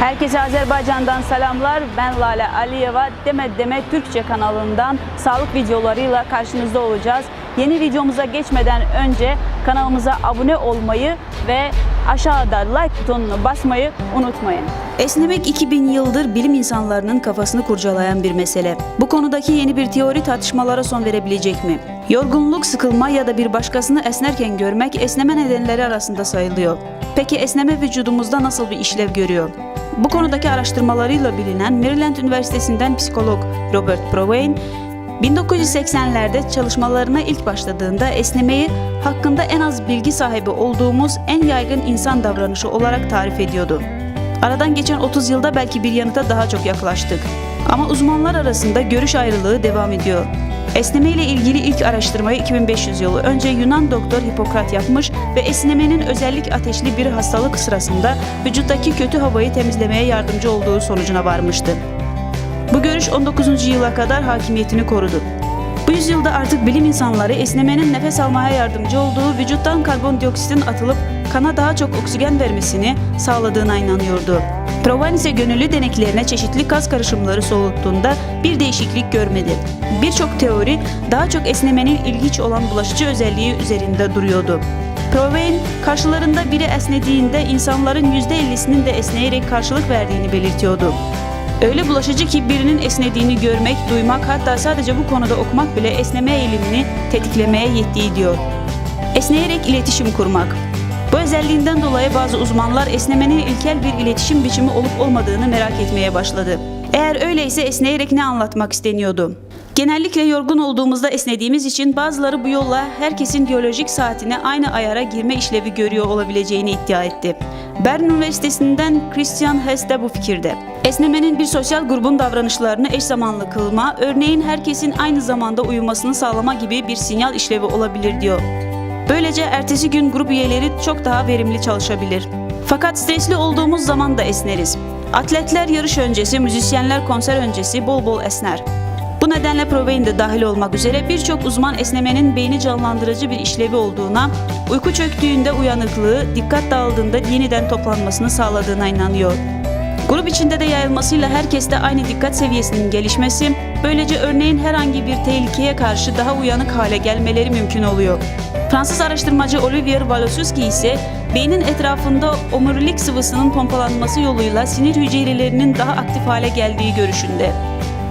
Herkese Azerbaycan'dan selamlar. Ben Lale Aliyeva. Deme Deme Türkçe kanalından sağlık videolarıyla karşınızda olacağız. Yeni videomuza geçmeden önce kanalımıza abone olmayı ve aşağıda like butonunu basmayı unutmayın. Esnemek 2000 yıldır bilim insanlarının kafasını kurcalayan bir mesele. Bu konudaki yeni bir teori tartışmalara son verebilecek mi? Yorgunluk, sıkılma ya da bir başkasını esnerken görmek esneme nedenleri arasında sayılıyor. Peki esneme vücudumuzda nasıl bir işlev görüyor? Bu konudaki araştırmalarıyla bilinen Maryland Üniversitesi'nden psikolog Robert Provine, 1980'lerde çalışmalarına ilk başladığında esnemeyi hakkında en az bilgi sahibi olduğumuz en yaygın insan davranışı olarak tarif ediyordu. Aradan geçen 30 yılda belki bir yanıta daha çok yaklaştık. Ama uzmanlar arasında görüş ayrılığı devam ediyor. Esneme ile ilgili ilk araştırmayı 2500 yılı önce Yunan doktor Hipokrat yapmış ve esnemenin özellik ateşli bir hastalık sırasında vücuttaki kötü havayı temizlemeye yardımcı olduğu sonucuna varmıştı. Bu görüş 19. yıla kadar hakimiyetini korudu. Bu yüzyılda artık bilim insanları esnemenin nefes almaya yardımcı olduğu vücuttan karbondioksitin atılıp kana daha çok oksijen vermesini sağladığına inanıyordu. İse gönüllü deneklerine çeşitli gaz karışımları soluttuğunda bir değişiklik görmedi. Birçok teori daha çok esnemenin ilginç olan bulaşıcı özelliği üzerinde duruyordu. Provine karşılarında biri esnediğinde insanların %50'sinin de esneyerek karşılık verdiğini belirtiyordu. Öyle bulaşıcı ki birinin esnediğini görmek, duymak hatta sadece bu konuda okumak bile esneme eğilimini tetiklemeye yettiği diyor. Esneyerek iletişim kurmak. Bu özelliğinden dolayı bazı uzmanlar esnemenin ilkel bir iletişim biçimi olup olmadığını merak etmeye başladı. Eğer öyleyse esneyerek ne anlatmak isteniyordu? Genellikle yorgun olduğumuzda esnediğimiz için bazıları bu yolla herkesin biyolojik saatine aynı ayara girme işlevi görüyor olabileceğini iddia etti. Bern Üniversitesi'nden Christian Hess de bu fikirde. Esnemenin bir sosyal grubun davranışlarını eş zamanlı kılma, örneğin herkesin aynı zamanda uyumasını sağlama gibi bir sinyal işlevi olabilir diyor. Böylece ertesi gün grup üyeleri çok daha verimli çalışabilir. Fakat stresli olduğumuz zaman da esneriz. Atletler yarış öncesi, müzisyenler konser öncesi bol bol esner. Nedenle Provine de dahil olmak üzere birçok uzman esnemenin beyni canlandırıcı bir işlevi olduğuna, uyku çöktüğünde uyanıklığı, dikkat dağıldığında yeniden toplanmasını sağladığına inanıyor. Grup içinde de yayılmasıyla herkeste aynı dikkat seviyesinin gelişmesi, böylece örneğin herhangi bir tehlikeye karşı daha uyanık hale gelmeleri mümkün oluyor. Fransız araştırmacı Olivier Walowski ise beynin etrafında omurilik sıvısının pompalanması yoluyla sinir hücrelerinin daha aktif hale geldiği görüşünde.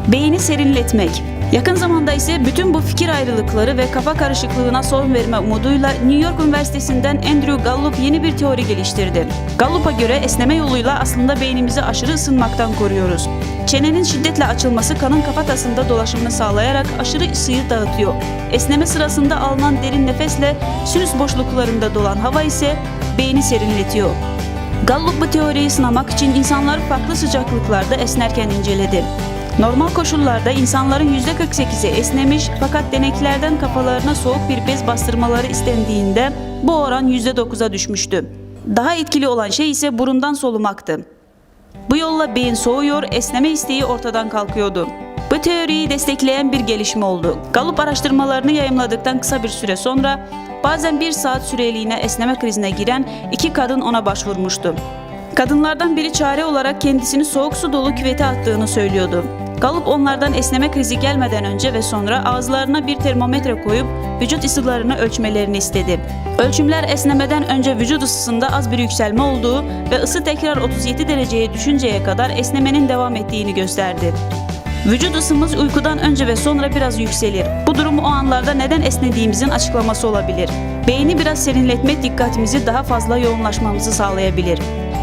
Beyni serinletmek. Yakın zamanda ise bütün bu fikir ayrılıkları ve kafa karışıklığına son verme umuduyla New York Üniversitesi'nden Andrew Gallup yeni bir teori geliştirdi. Gallup'a göre esneme yoluyla aslında beynimizi aşırı ısınmaktan koruyoruz. Çenenin şiddetle açılması kanın kafatasında dolaşımını sağlayarak aşırı ısıyı dağıtıyor. Esneme sırasında alınan derin nefesle sinüs boşluklarında dolan hava ise beyni serinletiyor. Gallup bu teoriyi sınamak için insanları farklı sıcaklıklarda esnerken inceledi. Normal koşullarda insanların %48'i esnemiş fakat deneklerden kafalarına soğuk bir bez bastırmaları istendiğinde bu oran %9'a düşmüştü. Daha etkili olan şey ise burundan solumaktı. Bu yolla beyin soğuyor, esneme isteği ortadan kalkıyordu. Bu teoriyi destekleyen bir gelişme oldu. Gallup araştırmalarını yayımladıktan kısa bir süre sonra bazen bir saat süreliğine esneme krizine giren iki kadın ona başvurmuştu. Kadınlardan biri çare olarak kendisini soğuk su dolu küvete attığını söylüyordu. Gallup onlardan esneme krizi gelmeden önce ve sonra ağızlarına bir termometre koyup vücut ısılarını ölçmelerini istedi. Ölçümler esnemeden önce vücut ısısında az bir yükselme olduğu ve ısı tekrar 37 dereceye düşünceye kadar esnemenin devam ettiğini gösterdi. Vücut ısımız uykudan önce ve sonra biraz yükselir. Bu durum o anlarda neden esnediğimizin açıklaması olabilir. Beyni biraz serinletme dikkatimizi daha fazla yoğunlaşmamızı sağlayabilir.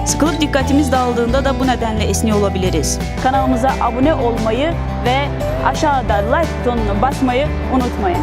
Sıkılıp dikkatimiz dağıldığında da bu nedenle esniyor olabiliriz. Kanalımıza abone olmayı ve aşağıda like butonuna basmayı unutmayın.